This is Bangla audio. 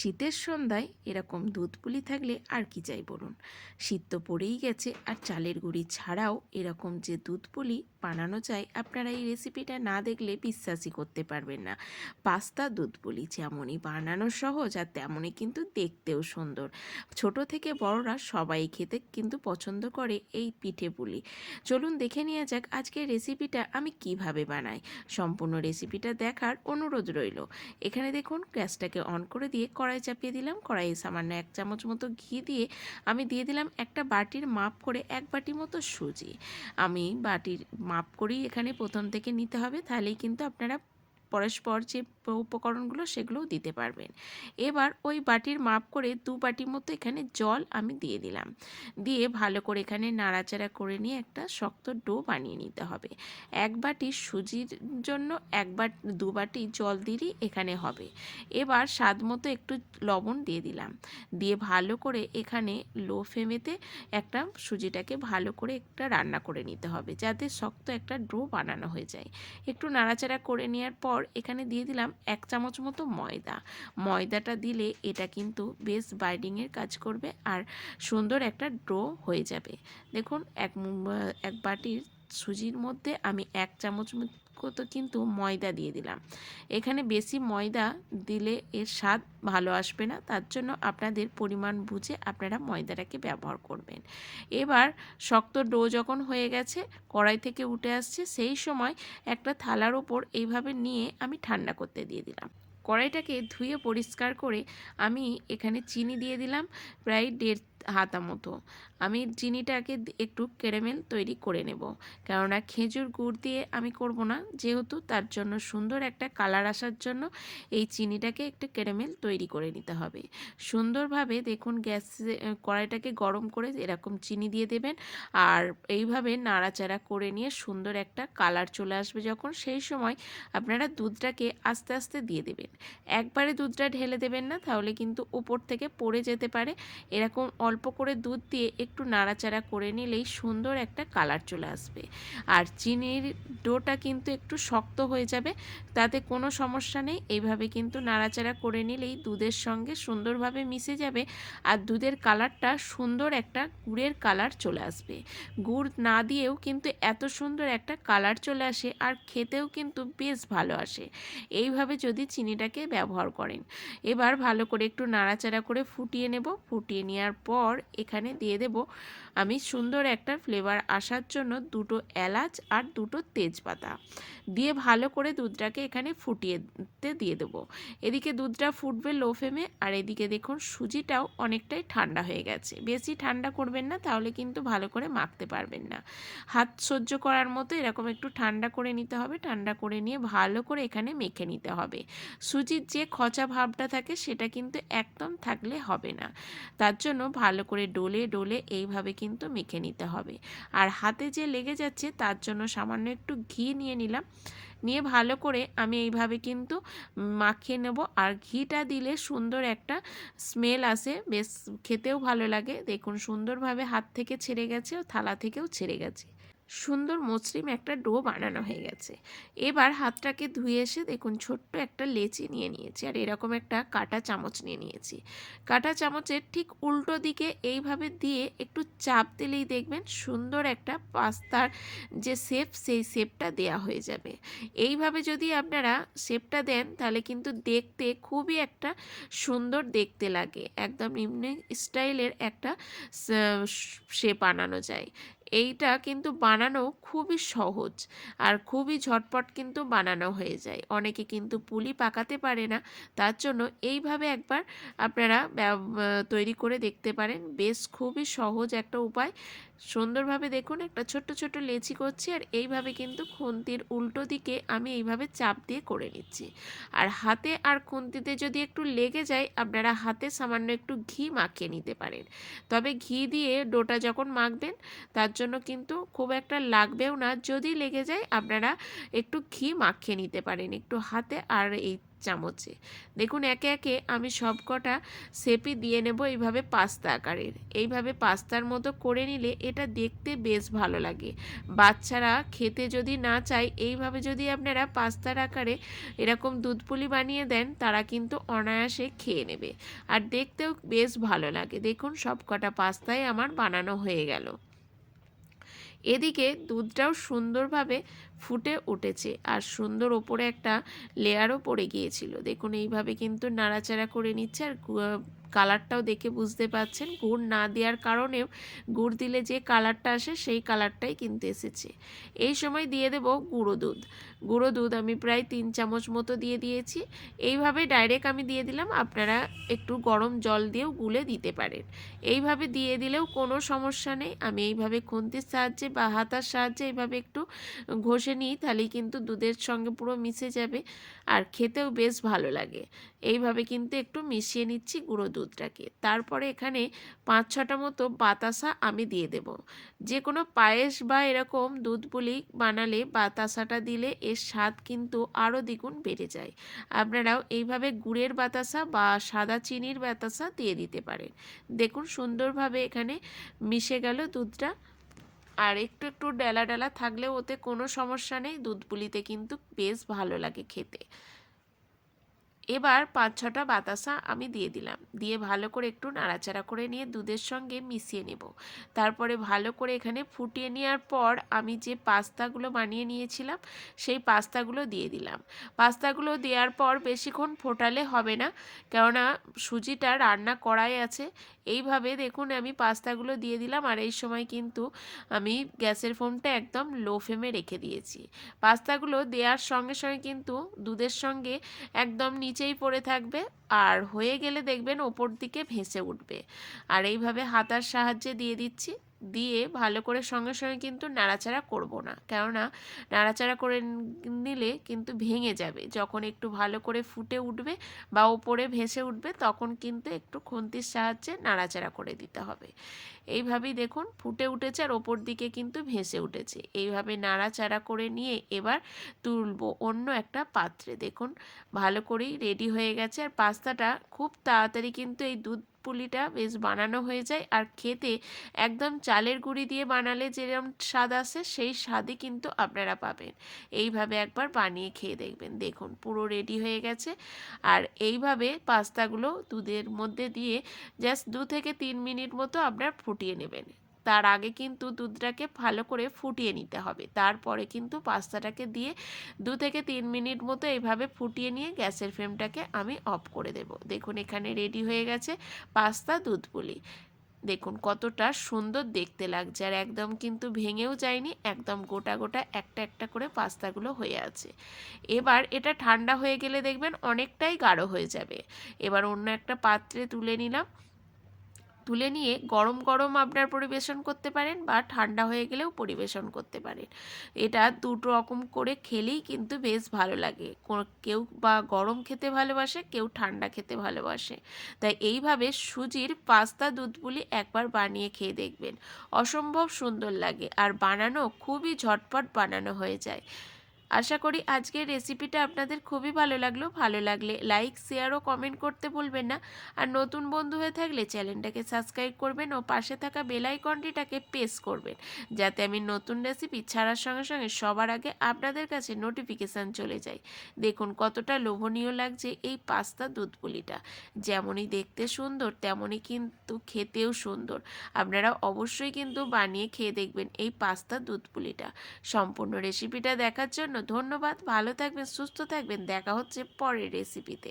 শীতের সন্ধ্যায় এরকম দুধ পুলি থাকলে আর কি চাই বলুন? শীত তো পড়েই গেছে, আর চালের গুঁড়ি ছাড়াও এরকম যে দুধ পুলি বানানো যায় আপনারা এই রেসিপিটা না দেখলে বিশ্বাসই করতে পারবেন না। পাস্তা দুধ পুলি যেমনই বানানো সহজ, আর তেমনই কিন্তু দেখতেও সুন্দর। ছোট থেকে বড়রা সবাই খেতে কিন্তু পছন্দ করে এই পিঠে পুলি। চলুন দেখে নেওয়া যাক আজকের রেসিপিটা আমি কীভাবে বানাই। সম্পূর্ণ রেসিপিটা দেখার অনুরোধ রইল। এখানে দেখুন, গ্যাসটাকে অন করে দিয়ে কড়াই চাপিয়ে দিলাম। কড়াইয়ে সামান্য এক চামচ মতো ঘি দিয়ে আমি দিয়ে দিলাম একটা বাটির মাপ করে এক বাটি মতো সুজি। আমি বাটির মাপ করেই এখানে প্রথম থেকে নিতে হবে, তাহলেই কিন্তু আপনারা পরস্পর যে উপকরণগুলো সেগুলোও দিতে পারবেন। এবার ওই বাটির মাপ করে দু বাটি মতো এখানে জল আমি দিয়ে দিলাম। দিয়ে ভালো করে এখানে নাড়াচাড়া করে নিয়ে একটা শক্ত ডো বানিয়ে নিতে হবে। এক বাটি সুজির জন্য এক বাট দু বাটি জল দিলেই এখানে হবে। এবার স্বাদ মতো একটু লবণ দিয়ে দিলাম। দিয়ে ভালো করে এখানে লো ফ্লেমেতে একটা সুজিটাকে ভালো করে একটা রান্না করে নিতে হবে। যাতে শক্ত একটা ডো বানানো হয়ে যায়। একটু নাড়াচাড়া করে নেওয়ার পর এখানে দিয়ে দিলাম এক চামচ মতো ময়দা। ময়দাটা দিলে এটা কিন্তু বেশ বাইডিংয়ের কাজ করবে আর সুন্দর একটা ড্রো হয়ে যাবে। দেখুন, এক এক বাটির সুজির মধ্যে আমি এক চামচ মতো কিন্তু ময়দা দিয়ে দিলাম। এখানে বেশি ময়দা দিলে এর স্বাদ ভালো আসবে না, তার জন্য আপনাদের পরিমাণ বুঝে আপনারা ময়দাটাকে ব্যবহার করবেন। এবার শক্ত ডো যখন হয়ে গেছে, কড়াই থেকে উঠে আসছে, সেই সময় একটা থালার ওপর এইভাবে নিয়ে আমি ঠান্ডা করতে দিয়ে দিলাম। কড়াইটাকে ধুয়ে পরিষ্কার করে আমি এখানে চিনি দিয়ে দিলাম, প্রায় দেড় হাতা মতো আমি চিনিটাকে একটু ক্যারামেল তৈরি করে নেব। কেননা খেজুর গুড় দিয়ে আমি করব না। যেহেতু তার জন্য সুন্দর একটা কালার আসার জন্য এই চিনিটাকে একটু ক্যারামেল তৈরি করে নিতে হবে। সুন্দরভাবে দেখুন গ্যাস কড়াইটাকে গরম করে এরকম চিনি দিয়ে দেবেন। আর এইভাবে নাড়াচাড়া করে নিয়ে সুন্দর একটা কালার চলে আসবে যখন সেই সময় আপনারা দুধটাকে আস্তে আস্তে দিয়ে দেবেন। একবারে দুধটা ঢেলে দেবেন না, তাহলে কিন্তু উপর থেকে পড়ে যেতে পারে। এরকম অল্প করে দুধ দিয়ে একটু নাড়াচাড়া করে নিলেই সুন্দর একটা কালার চলে আসবে। আর চিনির ডোটা কিন্তু একটু শক্ত হয়ে যাবে, তাতে কোনো সমস্যা নেই। এইভাবে কিন্তু নাড়াচাড়া করে নিলেই দুধের সঙ্গে সুন্দরভাবে মিশে যাবে আর দুধের কালারটা সুন্দর একটা গুড়ের কালার চলে আসবে। গুড় না দিয়েও কিন্তু এত সুন্দর একটা কালার চলে আসে আর খেতেও কিন্তু বেশ ভালো আসে। এইভাবে যদি চিনিটাকে ব্যবহার করেন। এবার ভালো করে একটু নাড়াচাড়া করে ফুটিয়ে নেব। ফুটিয়ে নেওয়ার পর এখানে দিয়ে দেব আমি সুন্দর একটা ফ্লেভার আসার জন্য দুটো এলাচ আর দুটো তেজপাতা। দিয়ে ভালো করে দুধটাকে এখানে ফুটিয়েতে দিয়ে দেবো। এদিকে দুধটা ফুটবে লো ফ্লেমে আর এদিকে দেখুন সুজিটাও অনেকটাই ঠান্ডা হয়ে গেছে। বেশি ঠান্ডা করবেন না, তাহলে কিন্তু ভালো করে মাখতে পারবেন না। হাত সহ্য করার মতো এরকম একটু ঠান্ডা করে নিতে হবে, ঠান্ডা করে নিয়ে ভালো করে এখানে মেখে নিতে হবে। সুজির যে খচা ভাবটা থাকে, সেটা কিন্তু একদম থাকলে হবে না। তার জন্য ভালো করে ডোলে ডোলে এইভাবে কিন্তু মেখে নিতে হবে। আর হাতে যে লেগে যাচ্ছে তার জন্য সামান্য একটু ঘি নিয়ে নিলাম। নিয়ে ভালো করে আমি এইভাবে কিন্তু মাখিয়ে নেব। আর ঘিটা দিলে সুন্দর একটা স্মেল আসে। বেশ খেতেও ভালো লাগে। দেখুন সুন্দরভাবে হাত থেকে ছেড়ে গেছে ও থালা থেকেও ছেড়ে গেছে। সুন্দর মসৃণ একটা ডো বানানো হয়ে গেছে। এবার হাতটাকে ধুয়ে এসে দেখুন, ছোট্ট একটা লেচি নিয়ে নিয়েছি আর এরকম একটা কাটা চামচ নিয়ে নিয়েছি। কাটা চামচের ঠিক উল্টো দিকে এইভাবে দিয়ে একটু চাপ দিলেই দেখবেন সুন্দর একটা পাস্তার যে শেপ, সেই শেপটা দেয়া হয়ে যাবে। এইভাবে যদি আপনারা শেপটা দেন, তাহলে কিন্তু দেখতে খুবই একটা সুন্দর দেখতে লাগে। একদম নিম্ন স্টাইলের একটা শেপ আনানো যায়। এইটা কিন্তু বানানো খুবই সহজ আর খুবই ঝটপট কিন্তু বানানো হয়ে যায়। অনেকে কিন্তু পুলি পাকাতে পারে না, তার জন্য এইভাবে একবার আপনারা তৈরি করে দেখতে পারেন। বেশ খুবই সহজ একটা উপায়। সুন্দরভাবে দেখুন, একটা ছোট্ট ছোট্ট লেচি করছি আর এইভাবে কিন্তু খুন্তির উল্টো দিকে আমি এইভাবে চাপ দিয়ে করে নিচ্ছি। আর হাতে আর খুন্তিতে যদি একটু লেগে যায়, আপনারা হাতে সামান্য একটু ঘি মাখিয়ে নিতে পারেন। তবে ঘি দিয়ে ডোটা যখন মাখবেন, তার জন্য কিন্তু খুব একটা লাগবেও না। যদি লেগে যায়, আপনারা একটু ঘি মাখিয়ে নিতে পারেন একটু হাতে। আর এই চামচে। দেখুন, একে একে আমি সব কটা সেপি দিয়ে নেব এইভাবে পাস্তা আকারের। এইভাবে পাস্তার মতো করে নিলে এটা দেখতে বেশ ভালো লাগে। বাচ্চারা খেতে যদি না চায়, এইভাবে যদি আপনারা পাস্তার আকারে এরকম দুধ পুলি বানিয়ে দেন, তারা কিন্তু অনায়াসে খেয়ে নেবে। আর দেখতেও বেশ ভালো লাগে। দেখুন সব কটা পাস্তাই আমার বানানো হয়ে গেল। এদিকে দুধটাও সুন্দরভাবে ফুটে উঠেছে আর সুন্দর ওপরে একটা লেয়ারও পড়ে গিয়েছিল। দেখুন, এইভাবে কিন্তু নাড়াচাড়া করে নিচ্ছে আর কালারটাও দেখে বুঝতে পাচ্ছেন গুড় না দেওয়ার কারণেও গুড় দিলে যে কালারটা আসে, সেই কালারটাই কিন্তু এসেছে। এই সময় দিয়ে দেব গুঁড়ো দুধ। গুঁড়ো দুধ আমি প্রায় তিন চামচ মতো দিয়ে দিয়েছি। এইভাবে ডাইরেক্ট আমি দিয়ে দিলাম, আপনারা একটু গরম জল দিয়েও গুলে দিতে পারেন। এইভাবে দিয়ে দিলেও কোনো সমস্যা নেই। আমি এইভাবে খুন্তির সাহায্যে বা হাতার সাহায্যে এইভাবে একটু ঘষে নিই, তাহলেই কিন্তু দুধের সঙ্গে পুরো মিশে যাবে। আর খেতেও বেশ ভালো লাগে। এইভাবে কিন্তু একটু মিশিয়ে নিচ্ছি গুঁড়ো দুধটাকে। তারপরে এখানে পাঁচ ছটা মতো বাতাসা আমি দিয়ে দেব। যে কোনো পায়েস বা এরকম দুধ পুলি বানালে বাতাসাটা দিলে এর স্বাদ কিন্তু আরও দ্বিগুণ বেড়ে যায়। আপনারাও এইভাবে গুড়ের বাতাসা বা সাদা চিনির বাতাসা দিয়ে দিতে পারেন। দেখুন সুন্দরভাবে এখানে মিশে গেল দুধটা। আর একটু একটু ডেলা ডেলা থাকলেও ওতে কোনো সমস্যা নেই। দুধ পুলিতে কিন্তু বেশ ভালো লাগে খেতে। এবার পাঁচ ছটা বাতাসা আমি দিয়ে দিলাম। দিয়ে ভালো করে একটু নাড়াচাড়া করে নিয়ে দুধের সঙ্গে মিশিয়ে নেব। তারপরে ভালো করে এখানে ফুটিয়ে নেওয়ার পর আমি যে পাস্তাগুলো বানিয়ে নিয়েছিলাম, সেই পাস্তাগুলো দিয়ে দিলাম। পাস্তাগুলো দেওয়ার পর বেশিক্ষণ ফোটালে হবে না, কেননা সুজিটা রান্না করাই আছে। এইভাবে দেখুন আমি পাস্তাগুলো দিয়ে দিলাম আর এই সময় কিন্তু আমি গ্যাসের ফোমটা একদম লো ফ্লেমে রেখে দিয়েছি। পাস্তাগুলো দেওয়ার সঙ্গে সঙ্গে কিন্তু দুধের সঙ্গে একদম নিচেই পড়ে থাকবে আর হয়ে গেলে দেখবেন ওপর দিকে ভেসে উঠবে। আর এইভাবে হাতার সাহায্যে দিয়ে দিচ্ছি। দিয়ে ভালো করে সঙ্গে সঙ্গে কিন্তু নাড়াচাড়া করব না। কেননা নাড়াচাড়া করে নিলে কিন্তু ভেঙে যাবে। যখন একটু ভালো করে ফুটে উঠবে বা ওপরে ভেসে উঠবে, তখন কিন্তু একটু খুন্তির সাহায্যে নাড়াচাড়া করে দিতে হবে। এইভাবেই দেখুন ফুটে উঠেছে আর ওপর দিকে কিন্তু ভেসে উঠেছে। এইভাবে নাড়াচাড়া করে নিয়ে এবার তুলবো অন্য একটা পাত্রে। দেখুন ভালো করেই রেডি হয়ে গেছে আর পাস্তাটা খুব তাড়াতাড়ি কিন্তু এই দুধ পুলিটা বেশ বানানো হয়ে যায়। আর খেতে একদম চালের গুঁড়ি দিয়ে বানালে যেরকম স্বাদ আসে, সেই স্বাদই কিন্তু আপনারা পাবেন। এইভাবে একবার বানিয়ে খেয়ে দেখবেন। দেখুন, পুরো রেডি হয়ে গেছে। আর এইভাবে পাস্তাগুলো দুধের মধ্যে দিয়ে জাস্ট দু থেকে তিন মিনিট মতো আপনার ফুটিয়ে নেবেন। তার আগে কিন্তু দুধটাকে ভালো করে ফুটিয়ে নিতে হবে। তারপরে কিন্তু পাস্তাটাকে দিয়ে দু থেকে তিন মিনিট মতো এইভাবে ফুটিয়ে নিয়ে গ্যাসের ফ্লেমটাকে আমি অফ করে দেব। দেখুন এখানে রেডি হয়ে গেছে পাস্তা দুধ পুলি দেখুন কতটা সুন্দর দেখতে লাগছে আর একদম কিন্তু ভেঙেও যায়নি, একদম গোটা গোটা একটা একটা করে পাস্তাগুলো হয়ে আছে। এবার এটা ঠান্ডা হয়ে গেলে দেখবেন অনেকটাই গাঢ় হয়ে যাবে। এবার অন্য একটা পাত্রে তুলে নিলাম। তুলে নিয়ে গরম গরম আপনার পরিবেশন করতে পারেন বা ঠান্ডা হয়ে গেলেও পরিবেশন করতে পারেন। এটা দুটো রকম করে খেলেই কিন্তু বেশ ভালো লাগে। কেউ বা গরম খেতে ভালোবাসে, কেউ ঠান্ডা খেতে ভালোবাসে। তাই এইভাবে সুজির পাস্তা দুধগুলি একবার বানিয়ে খেয়ে দেখবেন। অসম্ভব সুন্দর লাগে। আর বানানো খুবই ঝটপট বানানো হয়ে যায়। আশা করি আজকের রেসিপিটা আপনাদের খুবই ভালো লাগল। ভালো লাগলে লাইক শেয়ার ও কমেন্ট করতে ভুলবেন না। আর নতুন বন্ধু হয়ে থাকলে চ্যানেলটাকে সাবস্ক্রাইব করবেন ও পাশে থাকা বেল আইকনটিটাকে প্রেস করবেন। যাতে আমি নতুন রেসিপি ছাড়ার সঙ্গে সঙ্গে সবার আগে আপনাদের কাছে নোটিফিকেশান চলে যায়। দেখুন কতটা লোভনীয় লাগছে এই পাস্তা দুধ পুলিটা। যেমনই দেখতে সুন্দর, তেমনই কিন্তু খেতেও সুন্দর। আপনারা অবশ্যই কিন্তু বানিয়ে খেয়ে দেখবেন এই পাস্তা দুধ পুলিটা। সম্পূর্ণ রেসিপিটা দেখার জন্য ধন্যবাদ ভালো থাকবেন সুস্থ থাকবেন দেখা হচ্ছে পরের রেসিপিতে